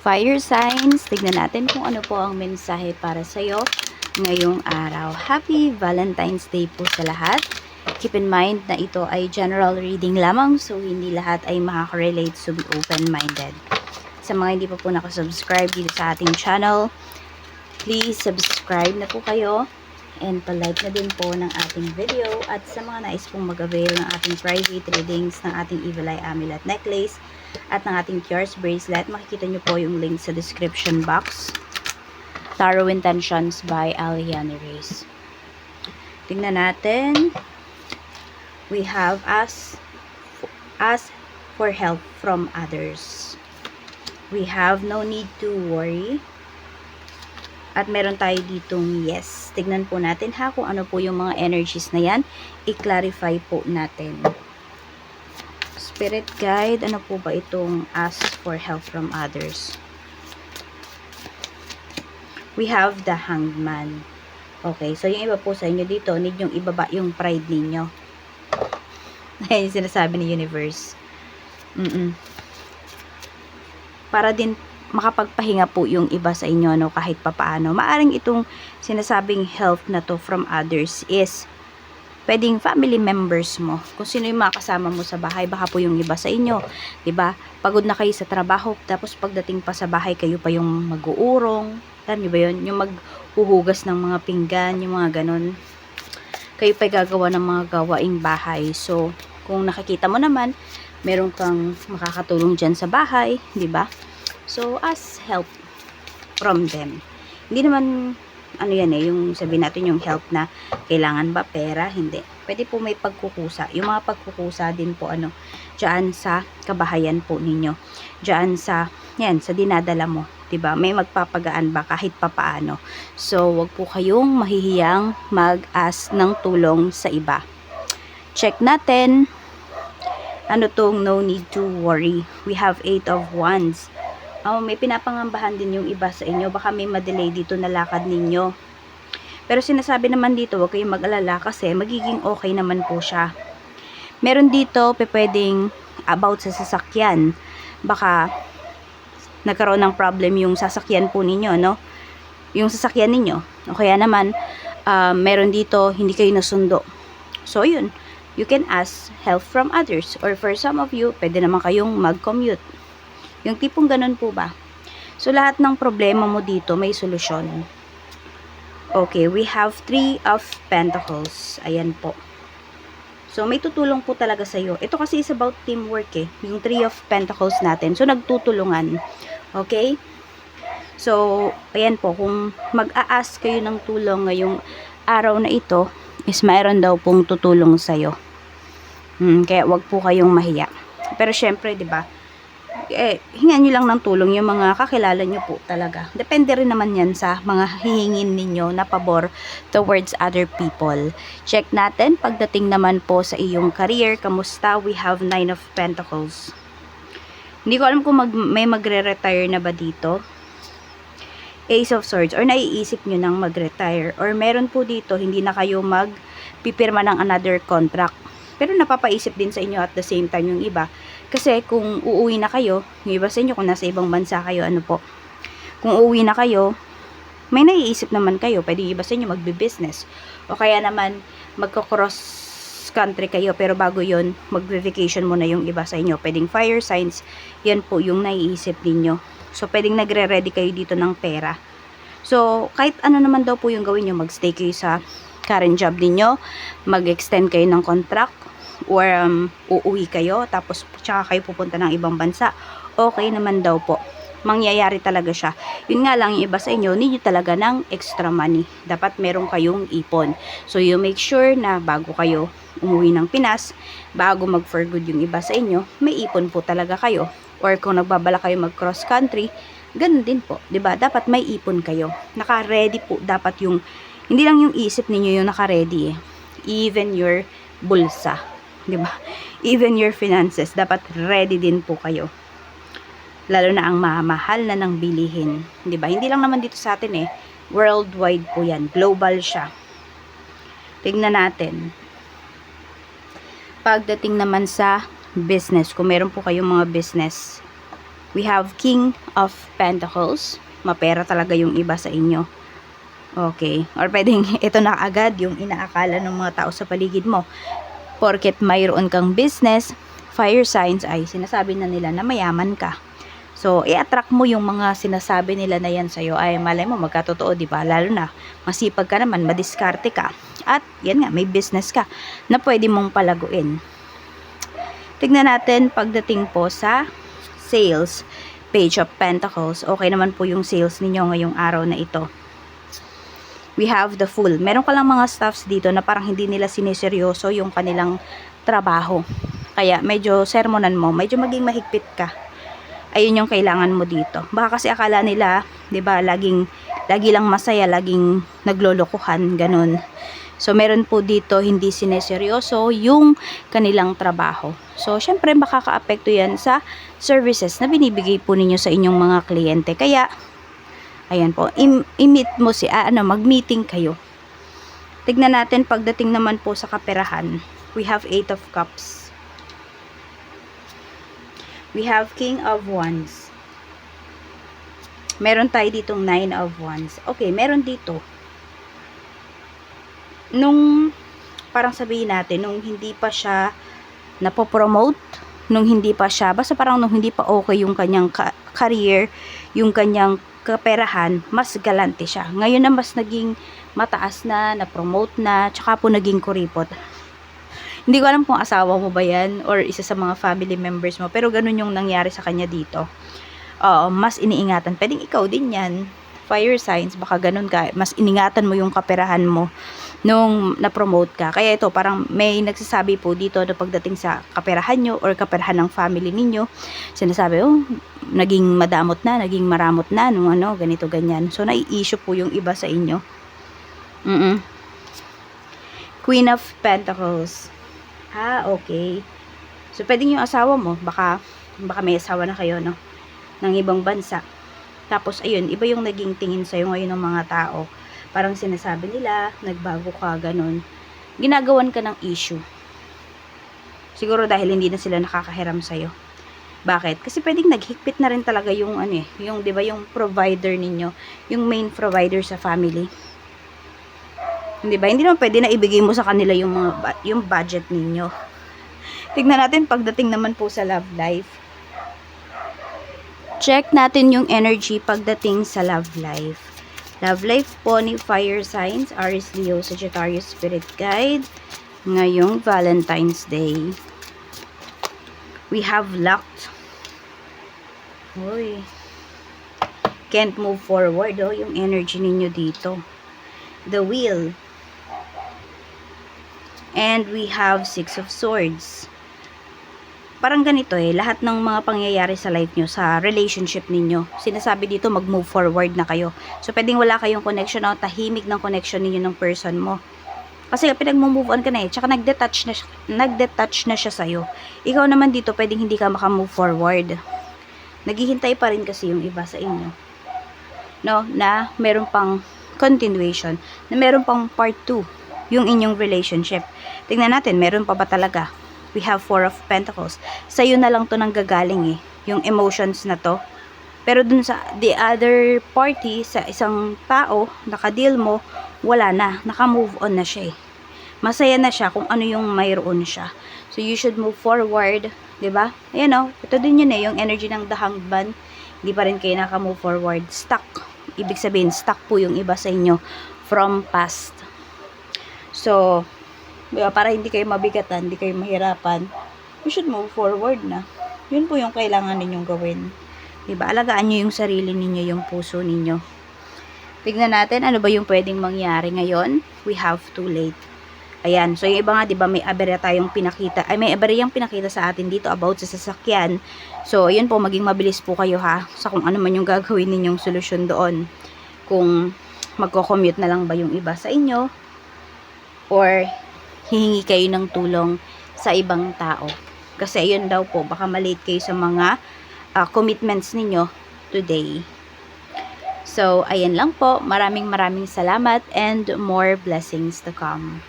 Fire signs, tignan natin kung ano po ang mensahe para sa'yo ngayong araw. Happy Valentine's Day po sa lahat. Keep in mind na ito ay general reading lamang so hindi lahat ay makaka-relate so be open-minded. Sa mga hindi pa po nakasubscribe dito sa ating channel, please subscribe na po kayo and palike na din po ng ating video at sa mga nais pong mag-avail ng ating private readings ng ating Evil Eye Amulet Necklace at ng ating Cures Bracelet, makikita nyo po yung link sa description box. Tarot Intentions by Aliana Reyes. Tingnan natin. We have ask, ask for help from others. We have no need to worry. At meron tayo ditong yes. Tignan po natin ha kung ano po yung mga energies na yan. I-clarify po natin. Spirit guide, ano po ba itong ask for help from others? We have the hanged man. Okay, so yung iba po sa inyo dito, need yung ibaba yung pride ninyo. Ayan yung sinasabi ni universe. Mm-mm. Para din makapagpahinga po yung iba sa inyo no kahit papaano. Maaring itong sinasabing help na to from others is pwedeng family members mo. Kung sino yung mga kasama mo sa bahay, baka po yung iba sa inyo. 'Di ba? Pagod na kayo sa trabaho, tapos pagdating pa sa bahay, kayo pa yung mag-uurong. Alam niyo ba yun? Yung maghuhugas ng mga pinggan, yung mga ganon. Kayo pa gagawa ng mga gawaing bahay. So, kung nakikita mo naman, meron kang makakatulong dyan sa bahay, 'di ba? So, ask help from them. Hindi naman, ano yan eh, yung sabihin natin yung help na kailangan ba pera? Hindi. Pwede po may pagkukusa. Yung mga pagkukusa din po, ano, dyan sa kabahayan po ninyo. Dyan sa, yan, sa dinadala mo. ba May magpapagaan ba kahit papaano. So, wag po kayong mahihiyang mag-ask ng tulong sa iba. Check natin. Ano tong no need to worry. We have eight of wands oh, may pinapangambahan din yung iba sa inyo. Baka may madelay dito na lakad ninyo. Pero sinasabi naman dito, huwag kayong mag-alala kasi magiging okay naman po siya. Meron dito, pwedeng about sa sasakyan. Baka nagkaroon ng problem yung sasakyan po ninyo, no? Yung sasakyan ninyo. O kaya naman, uh, meron dito, hindi kayo nasundo. So, yun. You can ask help from others. Or for some of you, pwede naman kayong mag-commute. Yung tipong ganun po ba? So, lahat ng problema mo dito may solusyon. Okay, we have three of pentacles. Ayan po. So, may tutulong po talaga sa iyo. Ito kasi is about teamwork eh. Yung three of pentacles natin. So, nagtutulungan. Okay? So, ayan po. Kung mag-a-ask kayo ng tulong ngayong araw na ito, is mayroon daw pong tutulong sa iyo. Hmm, kaya wag po kayong mahiya. Pero syempre, 'di ba? Eh, hingan nyo lang ng tulong yung mga kakilala nyo po talaga. Depende rin naman yan sa mga hihingin ninyo na pabor towards other people. Check natin, pagdating naman po sa iyong career, kamusta? We have nine of pentacles. Hindi ko alam kung mag, may magre-retire na ba dito. Ace of Swords or naiisip nyo nang mag-retire or meron po dito hindi na kayo magpipirma ng another contract pero napapaisip din sa inyo at the same time yung iba kasi kung uuwi na kayo, yung iba sa inyo kung nasa ibang bansa kayo, ano po, kung uuwi na kayo, may naiisip naman kayo, pwede iba sa inyo magbe-business. O kaya naman, magko-cross country kayo, pero bago yon magve-vacation muna yung iba sa inyo. Pwedeng fire signs, yan po yung naiisip ninyo. So, pwedeng nagre-ready kayo dito ng pera. So, kahit ano naman daw po yung gawin nyo, magstay kayo sa current job ninyo, mag-extend kayo ng contract, or um, uuwi kayo tapos tsaka kayo pupunta ng ibang bansa okay naman daw po. Mangyayari talaga siya. Yun nga lang yung iba sa inyo need talaga ng extra money. Dapat meron kayong ipon. So you make sure na bago kayo umuwi ng Pinas bago mag for good yung iba sa inyo may ipon po talaga kayo. Or kung nagbabala kayo mag cross country ganun din po ba? Dapat may ipon kayo. Naka ready po dapat yung hindi lang yung isip ninyo yung naka ready eh. Even your bulsa 'di ba? Even your finances, dapat ready din po kayo. Lalo na ang mamahal na ng bilihin, 'di ba? Hindi lang naman dito sa atin eh. Worldwide po 'yan, global siya. Tingnan natin. Pagdating naman sa business, kung meron po kayong mga business, We have King of Pentacles. Mapera talaga yung iba sa inyo. Okay. Or pwedeng ito na agad yung inaakala ng mga tao sa paligid mo. Porket mayroon kang business, fire signs ay sinasabi na nila na mayaman ka. So, i-attract mo yung mga sinasabi nila na yan sa'yo. Ay, malay mo, magkatotoo, di ba? Lalo na, masipag ka naman, madiskarte ka. At, yan nga, may business ka na pwede mong palaguin. Tignan natin pagdating po sa sales page of Pentacles. Okay naman po yung sales ninyo ngayong araw na ito. We have the full. Meron ka lang mga staffs dito na parang hindi nila siniseryoso yung kanilang trabaho. Kaya medyo sermonan mo, medyo maging mahigpit ka. Ayun yung kailangan mo dito. Baka kasi akala nila, 'di ba, laging lagi lang masaya, laging naglolokohan, ganun. So, meron po dito hindi sineseryoso yung kanilang trabaho. So, syempre makaka-apekto yan sa services na binibigay po ninyo sa inyong mga kliyente. Kaya, ayan po, im- i-meet mo si, ah, ano, mag-meeting kayo. Tignan natin pagdating naman po sa kaperahan. We have Eight of Cups. We have King of Wands. Meron tayo ditong Nine of Wands. Okay, meron dito nung parang sabihin natin, nung hindi pa siya napopromote, nung hindi pa siya, basta parang nung hindi pa okay yung kanyang ka- career, yung kanyang kaperahan, mas galante siya. Ngayon na mas naging mataas na, na-promote na, tsaka po naging kuripot. Hindi ko alam kung asawa mo ba yan or isa sa mga family members mo, pero ganun yung nangyari sa kanya dito. Oo, mas iniingatan. Pwedeng ikaw din yan. Fire signs, baka ganun ka. Mas iningatan mo yung kaperahan mo nung na-promote ka. Kaya ito, parang may nagsasabi po dito na pagdating sa kaperahan nyo or kaperahan ng family ninyo, sinasabi, oh, naging madamot na, naging maramot na, nung ano, ganito, ganyan. So, nai-issue po yung iba sa inyo. Mm Queen of Pentacles. Ah, okay. So, pwedeng yung asawa mo, baka, baka may asawa na kayo, no? Ng ibang bansa. Tapos, ayun, iba yung naging tingin sa'yo ngayon ng mga tao parang sinasabi nila, nagbago ka, ganun. Ginagawan ka ng issue. Siguro dahil hindi na sila nakakahiram sa'yo. Bakit? Kasi pwedeng naghigpit na rin talaga yung ano eh, yung 'di ba yung provider ninyo, yung main provider sa family. Hindi ba? Hindi naman pwede na ibigay mo sa kanila yung mga yung budget ninyo. Tignan natin pagdating naman po sa love life. Check natin yung energy pagdating sa love life. Love life po ni Fire Signs, Aries, Leo, Sagittarius, Spirit Guide. Ngayong Valentine's Day. We have luck. Uy. Can't move forward, oh, yung energy ninyo dito. The Wheel. And we have Six of Swords parang ganito eh, lahat ng mga pangyayari sa life nyo, sa relationship ninyo, sinasabi dito mag-move forward na kayo. So, pwedeng wala kayong connection o tahimik ng connection ninyo ng person mo. Kasi pinag-move on ka na eh, tsaka nag-detach na, nag-detach na siya sa'yo. Ikaw naman dito, pwedeng hindi ka maka-move forward. Naghihintay pa rin kasi yung iba sa inyo. No, na meron pang continuation, na meron pang part 2, yung inyong relationship. Tingnan natin, meron pa ba talaga? We have Four of Pentacles. Sa'yo na lang to nang gagaling eh. Yung emotions na to. Pero dun sa the other party, sa isang tao, nakadeal mo, wala na. Naka-move on na siya eh. Masaya na siya kung ano yung mayroon siya. So, you should move forward. 'di ba? Ayan o. Oh, ito din yun eh. Yung energy ng the hangman. Hindi pa rin kayo naka-move forward. Stuck. Ibig sabihin, stuck po yung iba sa inyo from past. So, Diba? Para hindi kayo mabigatan, hindi kayo mahirapan, you should move forward na. Yun po yung kailangan ninyong gawin. Diba? Alagaan nyo yung sarili ninyo, yung puso ninyo. Tignan natin, ano ba yung pwedeng mangyari ngayon? We have too late. Ayan, so yung iba nga, di ba, may aberya tayong pinakita, ay may aberyang pinakita sa atin dito about sa sasakyan. So, yun po, maging mabilis po kayo ha, sa kung ano man yung gagawin ninyong solusyon doon. Kung magko-commute na lang ba yung iba sa inyo, or hihingi kayo ng tulong sa ibang tao. Kasi ayun daw po, baka malate kayo sa mga uh, commitments ninyo today. So, ayan lang po. Maraming maraming salamat and more blessings to come.